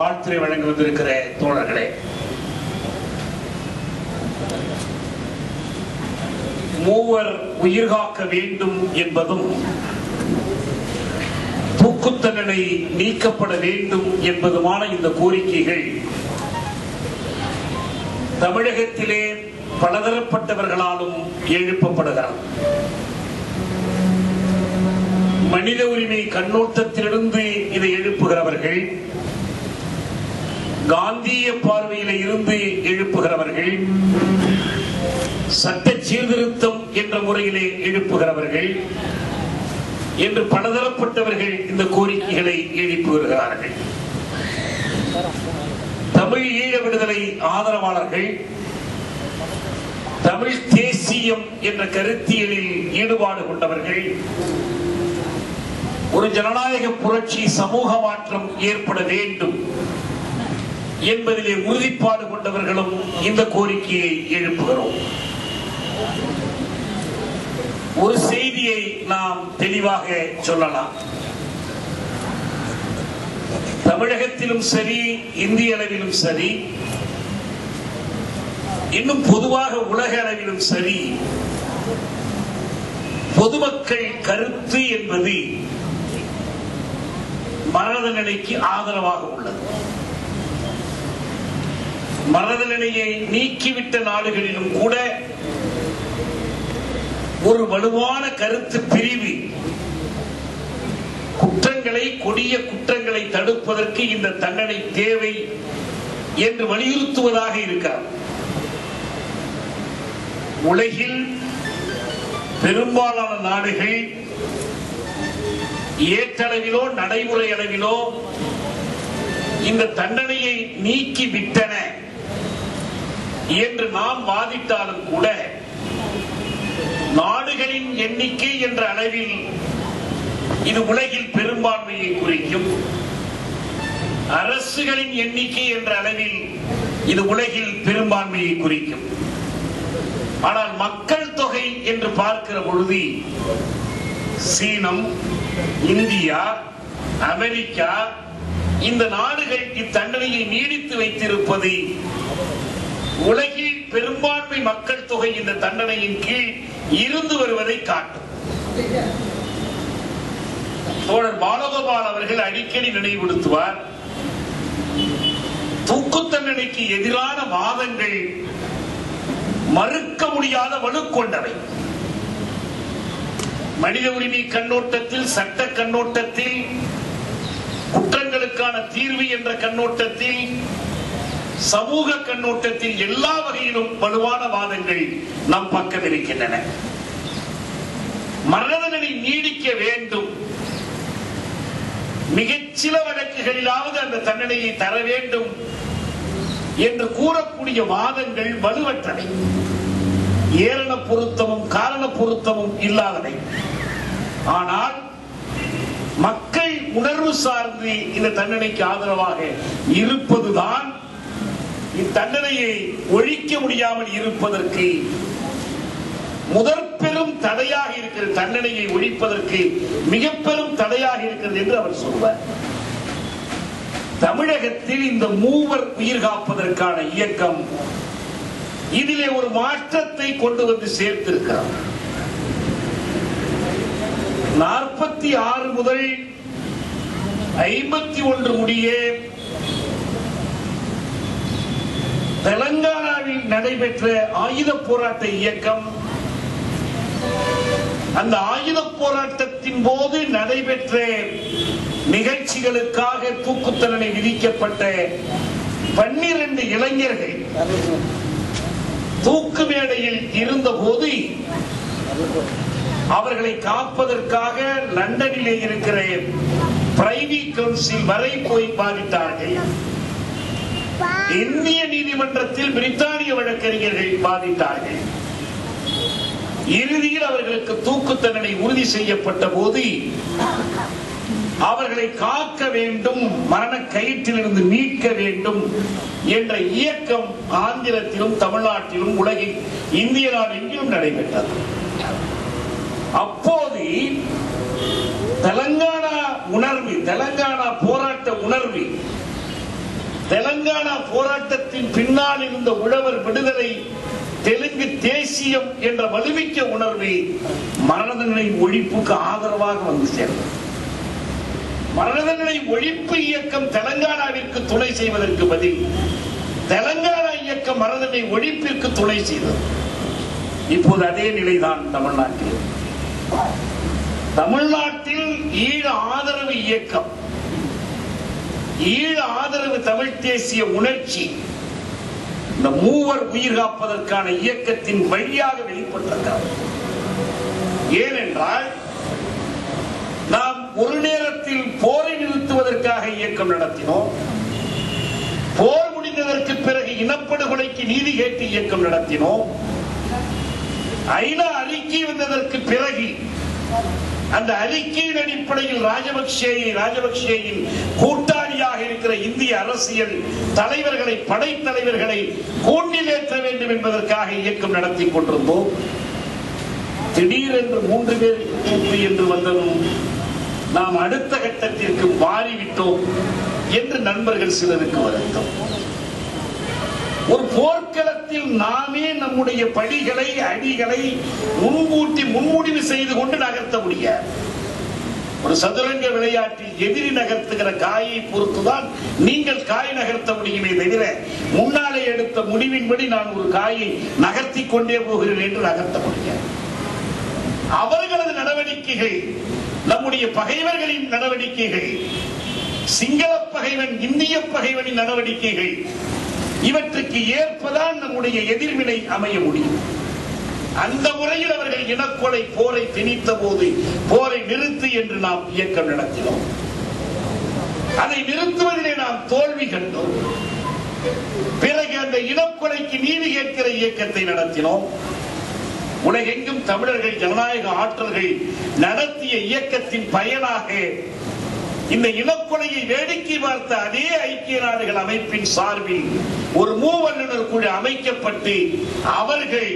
வாழ்த்துறை வழங்கி வந்திருக்கிற தோழர்களே. மூவர் உயிர் காக்க வேண்டும் என்பதும் தூக்குத்தண்டனை நீக்கப்பட வேண்டும் என்பதுமான இந்த கோரிக்கைகள் தமிழகத்திலே பலதரப்பட்டவர்களாலும் எழுப்பப்படுகிறது. மனித உரிமை கண்ணோட்டத்திலிருந்து இதை எழுப்புகிறவர்கள் காந்திய பார்வையில இருந்து எழுப்புகிறவர்கள் சட்ட சீர்திருத்தம் என்ற முறையிலே எழுப்புகிறவர்கள் என்று பலதரப்பட்டவர்கள் இந்த கோரிக்கைகளை எழுப்பி வருகிறார்கள். தமிழ் ஈழ விடுதலை ஆதரவாளர்கள் தமிழ் தேசியம் என்ற கருத்தியலில் ஈடுபாடு கொண்டவர்கள் ஒரு ஜனநாயக புரட்சி சமூக மாற்றம் ஏற்பட வேண்டும் என்பதிலே உறுதிப்பாடு கொண்டவர்களும் இந்த கோரிக்கையை எழுப்புகிறோம். ஒரு செய்தியை நாம் தெளிவாக சொல்லலாம். தமிழகத்திலும் சரி இந்திய அளவிலும் சரி இன்னும் பொதுவாக உலக அளவிலும் சரி பொதுமக்கள் கருத்து என்பது மரண நிலைக்கு ஆதரவாக உள்ளது. மரண நீக்கிவிட்ட நாடுகளிலும் கூட ஒரு வலுவான கருத்து பிரிவு குற்றங்களை கொடிய குற்றங்களை தடுப்பதற்கு இந்த தண்டனை தேவை என்று வலியுறுத்துவதாக இருக்கிறார். உலகில் பெரும்பாலான நாடுகள் ஏற்றளவிலோ நடைமுறை அளவிலோ இந்த தண்டனையை நீக்கிவிட்டன. என்று நாம் வாதிட்டாலும் கூட நாடுகளின் எண்ணிக்கை என்ற அளவில் இது உலகில் பெரும்பான்மையை குறிக்கும். அரசுகளின் எண்ணிக்கை என்ற அளவில் இது உலகில் பெரும்பான்மையை குறிக்கும். ஆனால் மக்கள் தொகை என்று பார்க்கிற பொழுது சீனம் இந்தியா அமெரிக்கா இந்த நாடுகள் இத்தண்டனையை நீடித்து வைத்திருப்பது உலகில் பெரும்பான்மை மக்கள் தொகை இந்த தண்டனையின் கீழ் இருந்து வருவதை காட்டும். தோழர் பாலகோபால் அவர்கள் அடிக்கடி நினைவுபடுத்துவார் தூக்கு தண்டனைக்கு எதிரான வாதங்கள் மறுக்க முடியாத வலுக்கொண்டவை மனித உரிமை கண்ணோட்டத்தில் சட்ட கண்ணோட்டத்தில் குற்றங்களுக்கான தீர்வு என்ற கண்ணோட்டத்தில் சமூக கண்ணோட்டத்தில் எல்லா வகையிலும் வலுவான வாதங்கள் நம் பக்கம் இருக்கின்றன. மரணதனை நீடிக்க வேண்டும். மிகச்சில வழக்குகளிலாவது அந்த தண்டனையை தர வேண்டும் என்று கூறக்கூடிய வாதங்கள் வலுவற்றவை. ஏரண பொருத்தமும் காரண பொருத்தமும் இல்லாதவை. ஆனால் மக்கள் உணர்வு சார்ந்து இந்த தண்டனைக்கு ஆதரவாக இருப்பதுதான் இத்தண்டனையை ஒழிக்க முடியாமல் இருப்பதற்கு முதற் பெரும் தடையாக இருக்கிற தண்டனையை ஒழிப்பதற்கு மிக பெரும் தடையாக இருக்கிறது என்று அவர் சொல்வார். தமிழகத்தில் இந்த மூவர் உயிர் காப்பதற்கான இயக்கம் இதிலே ஒரு மாற்றத்தை கொண்டு வந்து சேர்த்திருக்கிறார். நாற்பத்தி ஆறு முதல் ஐம்பத்தி ஒன்று முடிய தெலங்கானாவில் நடைபெற்ற ஆயுத போராட்ட இயக்கம் அந்த ஆயுத போராட்டத்தின் போது நடைபெற்ற நிகழ்ச்சிகளுக்காக தூக்கு தண்டனை விதிக்கப்பட்ட பன்னிரண்டு இளைஞர்கள் தூக்கு மேடையில் இருந்த போது அவர்களை காப்பதற்காக லண்டனிலே இருக்கிற பிரைவி கவுன்சில் வரை போய் பாதித்தார்கள் இந்திய நீதிமன்றத்தில் பிரித்தானிய வழக்கறிஞர்கள் பாதித்தார்கள் இறுதியில் அவர்களுக்கு தூக்கு தண்டனை உறுதி செய்யப்பட்ட போது அவர்களை காக்க வேண்டும் மரண கயிற்றிலிருந்து மீட்க வேண்டும் என்ற இயக்கம் ஆந்திரத்திலும் தமிழ்நாட்டிலும் உலகில் இந்திய நாடு எங்கிலும் நடைபெற்றது. அப்போது தெலங்கானா உணர்வு தெலங்கானா போராட்ட உணர்வு தெலங்கானா போராட்டத்தின் பின்னால் இருந்த உழவர் விடுதலை தெலுங்கு தேசியம் என்ற வலுமிக்க உணர்வு மரணதண்டனை ஒழிப்புக்கு ஆதரவாக வந்து சேர்ந்தது. மரணதண்டனை ஒழிப்பு இயக்கம் தெலங்கானாவிற்கு துணை செய்வதற்கு பதில் தெலங்கானா இயக்கம் மரணதண்டனை ஒழிப்பிற்கு துணை செய்தது. இப்போது அதே நிலைதான் தமிழ்நாட்டில். தமிழ்நாட்டில் ஈழ ஆதரவு இயக்கம் ஈழ ஆதரவு தமிழ் தேசிய உணர்ச்சி இந்த மூவர் உயிர் காப்பதற்கான இயக்கத்தின் வழியாக வெளிப்பட்டிருக்கிறது. ஏனென்றால் நாம் ஒரு நேரத்தில் போரை நிறுத்துவதற்காக இயக்கம் நடத்தினோம். போர் முடிந்ததற்கு பிறகு இனப்படுகொலைக்கு நீதி கேட்டு இயக்கம் நடத்தினோம். ஐநா அறிக்கை வந்ததற்கு பிறகு அந்த அறிக்கையின் அடிப்படையில் ராஜபக்சேயை ராஜபக்சேயின் கூட்டாளியாக இருக்கிற இந்திய அரசியல் தலைவர்களை படைத்தலைவர்களை கூண்டிலேற்ற வேண்டும் என்பதற்காக இயக்கம் நடத்தி கொண்டிருந்தோம். திடீரென்று மூன்று பேர் கூட்டு என்று வந்ததும் நாம் அடுத்த கட்டத்திற்கு மாறிவிட்டோம் என்று நண்பர்கள் சிலருக்கு வருத்தம். ஒரு போர்க்களத்தில் நாமே நம்முடைய படிகளை அடிகளை முன்கூட்டி முன்முடிவு செய்து கொண்டு நகர்த்த முடியாது. ஒரு சதுரங்க விளையாட்டில் எதிரி நகர்த்துகிற காயை பொறுத்துதான் நீங்கள் காய் நகர்த்த முடியுமே தவிர முன்னாலே எடுத்த முடிவின்படி நான் ஒரு காயை நகர்த்தி கொண்டே போகிறேன் என்று நகர்த்த முடியாது. அவர்களது நடவடிக்கைகள் நம்முடைய பகைவர்களின் நடவடிக்கைகள் சிங்கள பகைவன் இந்திய பகைவனின் நடவடிக்கைகள் இவற்றுக்கு ஏற்பதான் நம்முடைய எதிர்வினை அமைய முடியும். அந்த முறையில் அவர்கள் இனக்கொலை போரை திணித்த போது போரை நிறுத்து என்று நாம் இயக்கம் நடத்தினோம். அதை நிறுத்துவதிலே நாம் தோல்வி கண்டோம். பிறகு அந்த இனக்கொலைக்கு நீதி கேட்கிற இயக்கத்தை நடத்தினோம். உலகெங்கும் தமிழர்கள் ஜனநாயக ஆற்றல்கள் நடத்திய இயக்கத்தின் பயனாக இந்த இனக்கொலையை வேடிக்கை பார்த்த அதே ஐக்கிய நாடுகள் அமைப்பின் சார்பில் ஒரு மூவல்லுநர் குழு அமைக்கப்பட்டு அவர்கள்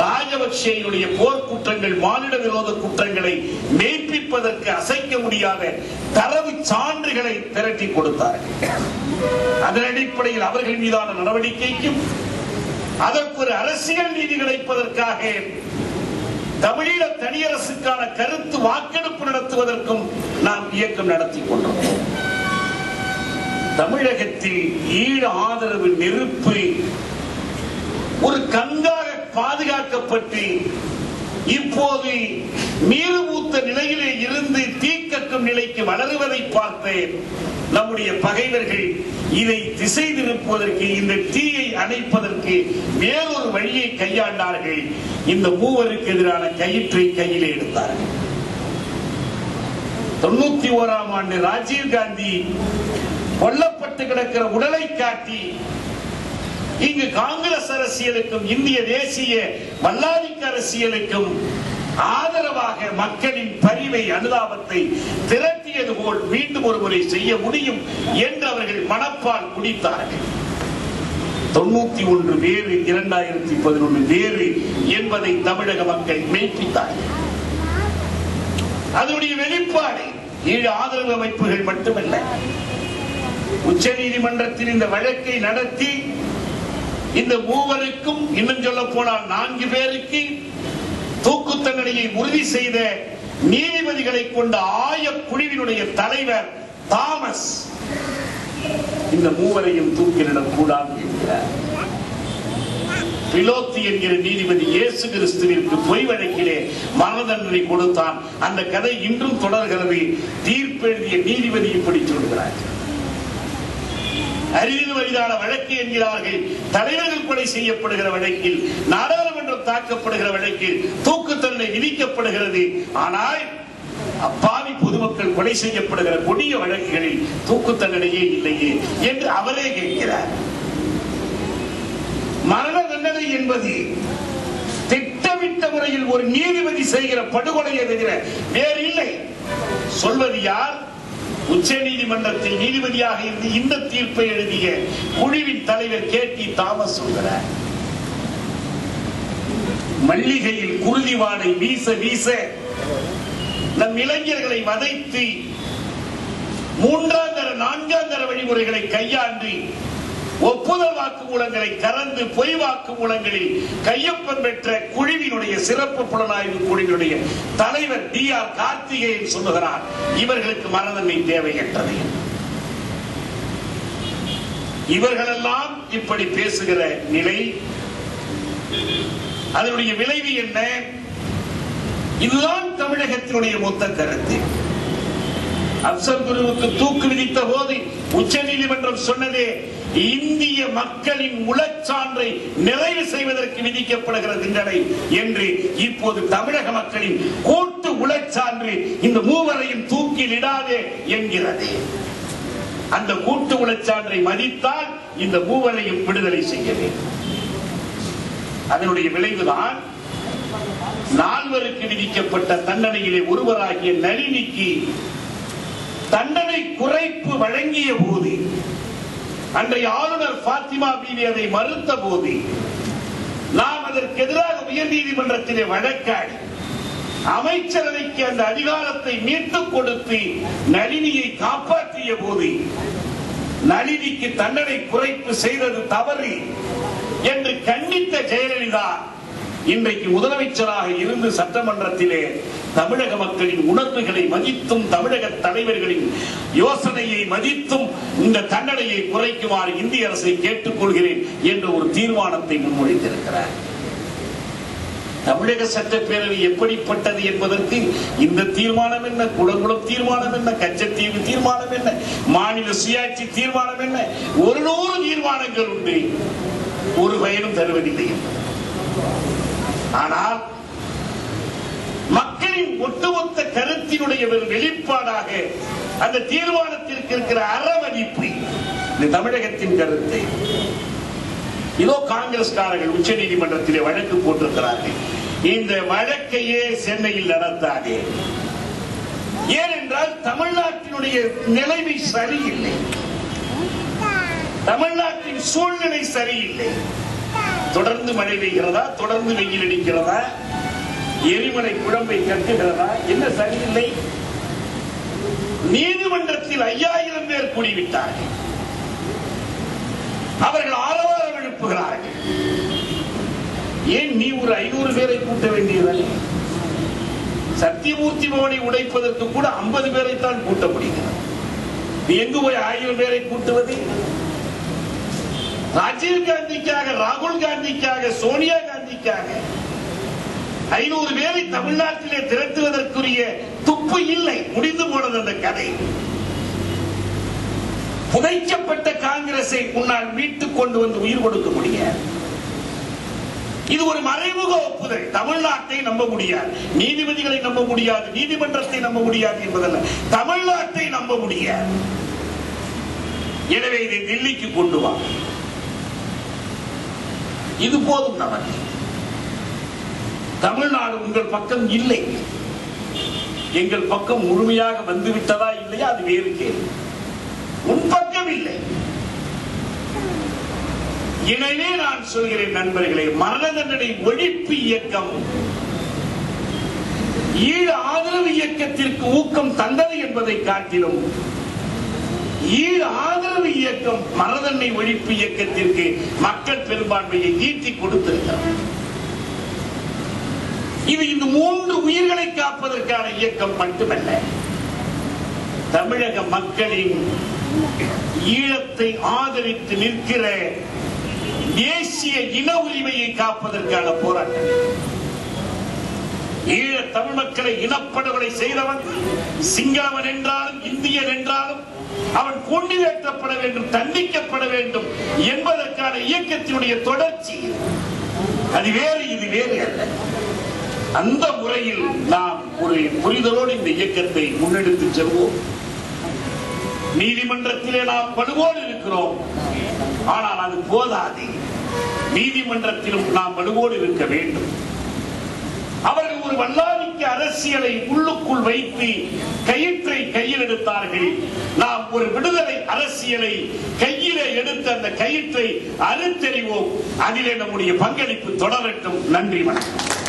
ராஜபக்சேயுடைய போர்க்குற்றங்கள் மானிட விரோத குற்றங்களை மெய்ப்பிப்பதற்கு அசைக்க முடியாத தரவு சான்றுகளை திரட்டி கொடுத்தார்கள். அதன் அடிப்படையில் அவர்கள் மீதான நடவடிக்கைக்கும் அதற்கு ஒரு அரசியல் நீதி கிடைப்பதற்காக தமிழீழ தனியரசுக்கான கருத்து வாக்கெடுப்பு நடத்துவதற்கும் நாம் இயக்கம் நடத்தி கொண்டிருக்கிறோம். தமிழகத்தில் ஈழ ஆதரவு நெருப்பு ஒரு கண்காக பாதுகாக்கப்பட்டு இப்போது மீறுமூத்த நிலையிலே இருந்து தீக்கக்கும் நிலைக்கு வளருவதை பார்த்தேன். நம்முடைய பகைவர்கள் இதை திசை திருப்புவதற்கு இந்த தீயை அணைப்பதற்கு வேறொரு வழியை கையாண்டார்கள். இந்த மூவருக்கு எதிரான கயிற்றை கையிலே எடுத்தார்கள். தொண்ணூத்தி ஓராம் ஆண்டு ராஜீவ் காந்தி கொல்லப்பட்டு கிடக்கிற உடலை காட்டி இங்கு காங்கிரஸ் அரசியலுக்கும் இந்திய தேசிய வல்லாதிக்க அரசியலுக்கும் ஆதரவாக மக்களின் பரிவை அனுதாபத்தை திரட்டியது போல் மீண்டும் ஒரு முறை செய்ய முடியும் என்று அவர்கள் மனப்பால் குடித்தார்கள். தொண்ணூத்தி ஒன்று வேறு இரண்டாயிரத்தி பதினொன்று வேறு என்பதை தமிழக மக்கள் மெய்ப்பித்தார்கள். அதனுடைய வெளிப்பாடு ஈழ ஆதரவு அமைப்புகள் மட்டுமல்ல. உச்ச நீதிமன்றத்தில் இந்த வழக்கை நடத்தி இந்த மூவருக்கும் இன்னும் சொல்ல போனால் நான்கு பேருக்கு தூக்கு தண்டனையை உறுதி செய்த நீதிபதிகளை கொண்ட ஆய குழுவினுடைய தலைவர் தாமஸ். இந்த மூவரையும் தூக்கிலிடக் கூடாது என்கிறார். பிலோத்தி என்கிற நீதிபதி இயேசு கிறிஸ்துவிற்கு பொய் வழக்கிலே மரண தண்டனை கொடுத்தான். அந்த கதை இன்றும் தொடர்கிறது. தீர்ப்பெழுதிய நீதிபதி இப்படி சொல்கிறார். அறிவு வயதான வழக்கு என்கிறார்கள். தலைவர்கள் கொலை செய்யப்படுகிற வழக்கில் நாடாளுமன்றம் தாக்கப்படுகிற வழக்கில் தூக்கு தண்டனை விதிக்கப்படுகிறது. ஆனால் அப்பாவி பொதுமக்கள் கொலை செய்யப்படுகிற கொடிய வழக்குகளில் தூக்கு தண்டனையே இல்லையே என்று அவரே கேட்கிறார். மரண தண்டனை என்பது திட்டமிட்ட முறையில் ஒரு நீதிபதி செய்கிற படுகொலையை தவிர வேறு இல்லை சொல்வது யார்? உச்ச நீதிமன்றத்தில் நீதிபதியாக இருந்து இந்த தீர்ப்பை எழுதிய குழுவின் தலைவர் கே டி தாமஸ் சொல்கிறார் மல்லிகையில் குருதி வாடை வீச வீச நம் இளைஞர்களை வதைத்து மூன்றாம் தர நான்காம் தர வழிமுறைகளை கையாண்டு ஒப்புதல் வாக்குமூலங்களை கலந்து பொய் வாக்குமூலங்களில் கையொப்பம் பெற்ற குழுவினுடைய சிறப்பு புலனாய்வு குழுவினுடைய தலைவர் டி ஆர் கார்த்திகேயன் சொல்லுகிறார் இவர்களுக்கு மரணமை தேவையற்றது. இவர்களெல்லாம் இப்படி பேசுகிற நிலை அதனுடைய விளைவு என்ன? இதுதான் தமிழகத்தினுடைய மொத்த கருத்து. அப்சல் குருவுக்கு தூக்கு விதித்த போது உச்ச நீதிமன்றம் சொன்னதே இந்திய மக்களின் உளச்சான்றை நிறைவு செய்வதற்கு விதிக்கப்படுகிற தண்டனை என்று இப்போது தமிழக மக்களின் கூட்டு உளச்சான்று இந்த மூவரையும் தூக்கிலிடாதே என்கிறது. அந்த கூட்டு உளச்சான்றை மதித்தால் இந்த மூவரையும் விடுதலை செய்ய வேண்டும். அதனுடைய விளைவுதான் நால்வருக்கு விதிக்கப்பட்ட தண்டனையிலே ஒருவராகிய நளினிக்கு தண்டனை குறைப்பு வழங்கிய போது அன்றைய ஆளுநர் பாத்திமா பீவி அதை மறுத்த போது நாம் அதற்கு எதிராக உயர் நீதிமன்றத்திலே வழக்காடி அமைச்சரவைக்கு அந்த அதிகாரத்தை மீட்டுக் கொடுத்து நளினியை காப்பாற்றிய போது நளினிக்கு தண்டனை குறைப்பு செய்தது தவறு என்று கண்டித்த ஜெயலலிதா இன்றைக்கு முதலமைச்சராக இருந்து சட்டமன்றத்திலே தமிழக மக்களின் உணர்வுகளை மதித்தும் தமிழக தலைவர்களின் யோசனையை மதித்தும் இந்த தண்டனையை குறைக்குமாறு இந்திய அரசை கேட்டுக்கொள்கிறேன் என்ற ஒரு தீர்மானத்தை முன்மொழிந்திருக்கிறார். தமிழக சட்டப்பேரவை எப்படிப்பட்டது என்பதற்கு இந்த தீர்மானம் என்ன? குளங்குளம் தீர்மானம் என்ன? கச்சத்தீவு தீர்மானம் என்ன? மாநில சுயாட்சி தீர்மானம் என்ன? ஒரு நூறு தீர்மானங்கள் உண்டு. ஒரு பயனும் தருவதில்லை ஆனால் மக்களின் ஒட்டுமொத்த கருத்தினுடைய ஒரு வெளிப்பாடாக அந்த தீர்மானத்திற்கு இருக்கிற அறமதிப்பு இந்த தமிழகத்தின் கருத்தை. இதோ காங்கிரஸ்காரர்கள் உச்ச நீதிமன்றத்திலே வழக்கு போட்டிருக்கிறார்கள். இந்த வழக்கையே சென்னையில் நடத்தாதே. ஏனென்றால் தமிழ்நாட்டினுடைய நிலைமை சரியில்லை. தமிழ்நாட்டின் சூழ்நிலை சரியில்லை. தொடர்ந்து மழை பெய்கிறதா? தொடர்ந்து வெயில் அடிக்கிறதா? எரிமலை குழம்பை கட்டுகிறதா? என்ன சரியில்லை? நீதிமன்றத்தில் ஐயாயிரம் பேர் கூடிவிட்டார்கள். அவர்கள் ஆரவாரம் எழுப்புகிறார்கள். ஏன் நீ ஒரு ஐநூறு பேரை கூட்ட வேண்டியதல்ல சத்தியமூர்த்தி பவனை உடைப்பதற்கு கூட ஐம்பது பேரைத்தான் கூட்ட முடிகிறது. நீ எங்கு போய் ஆயிரம் பேரை கூட்டுவது? ராஜீவ் காந்திக்காக ராகுல் காந்திக்காக சோனியா காந்திக்காக ஐநூறு பேரை தமிழ்நாட்டிலே திரட்டுவதற்குரிய துப்பு இல்லை முடிந்து போனது அந்த கதை. புதைக்கப்பட்ட காங்கிரஸை உன்னால் மீட்டுக் கொண்டு வந்து உயிர் கொடுக்க முடியாது. இது ஒரு மறைமுக ஒப்புதல். தமிழ்நாட்டை நம்ப முடியாது. நீதிபதிகளை நம்ப முடியாது. நீதிமன்றத்தை நம்ப முடியாது என்பதல்ல. தமிழ்நாட்டை நம்ப முடியாது. எனவே இதை டெல்லிக்கு கொண்டு வா. இது போதும் நமக்கு. தமிழ்நாடு உங்கள் பக்கம் இல்லை. எங்கள் பக்கம் முழுமையாக வந்துவிட்டதா இல்லையா? அது வேறு கேள்வி. உன் பக்கம் இல்லை. எனவே நான் சொல்கிறேன் நண்பர்களே மரண தண்டனை ஒழிப்பு இயக்கம். ஈழ ஆதரவு இயக்கத்திற்கு ஊக்கம் தந்தது என்பதை காட்டிலும் ஈழ ஆதரவு இயக்கம் மரணதண்டனை ஒழிப்பு இயக்கத்திற்கு மக்கள் பெரும்பான்மையை ஈட்டி கொடுத்திருக்கிறார் இது இந்த மூன்று உயிர்களை காப்பதற்கான இயக்கம் மட்டுமல்ல. தமிழக மக்களின் ஈழத்தை ஆதரித்து நிற்கிற தேசிய இன உரிமையை காப்பதற்கான போராட்டம். ஈழ தமிழ் மக்களை இனப்படுகொலை செய்தவன் சிங்களவன் என்றாலும் இந்தியன் என்றாலும் அவன் கூண்டிலேற்றப்பட வேண்டும் தண்டிக்கப்பட வேண்டும் என்பதற்கான இயக்கத்தினுடைய தொடர்ச்சி. அது வேறு இது வேறு. அல்ல அந்த முறையில் நாம் ஒரு புரிதலோடு இந்த இயக்கத்தை முன்னெடுத்து செல்வோம். நீதிமன்றத்திலே நாம் படுவோடு இருக்கிறோம். ஆனால் அது போதாது. நீதிமன்றத்திலும் நாம் வலுவோடு இருக்க வேண்டும். அவர்கள் ஒரு வல்லாதிக்க அரசியலை உள்ளுக்குள் வைத்து கயிற்றை கையில் எடுத்தார்கள். நாம் ஒரு விடுதலை அரசியலை கையிலே எடுத்த அந்த கயிற்றை அறுத்தெறிவோம். அதிலே நம்முடைய பங்களிப்பு தொடரட்டும். நன்றி வணக்கம்.